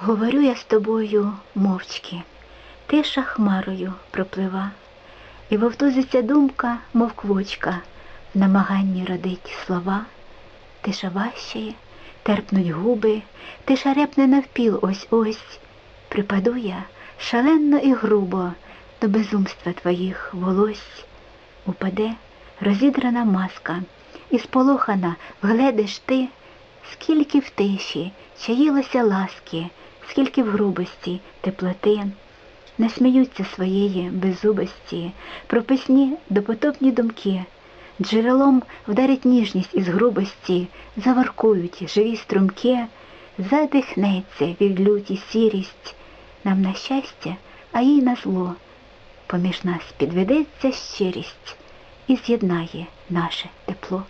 Говорю я з тобою мовчки, тиша хмарою проплива, і вовтузиться думка, мов квочка, в намаганні родить слова. Тиша ващає, терпнуть губи, тиша репне навпіл ось ось. Припаду я шалено і грубо до безумства твоїх волось. Упаде розідрана маска, і сполохана вгледиш ти, скільки в тиші чаїлося ласки, скільки в грубості теплоти. Не сміються своєї беззубості, прописні допотопні думки, джерелом вдарить ніжність із грубості, заворкують живі струмки, задихнеться від люті сірість, нам на щастя, а їй на зло. Поміж нас підведеться щирість і з'єднає наше тепло.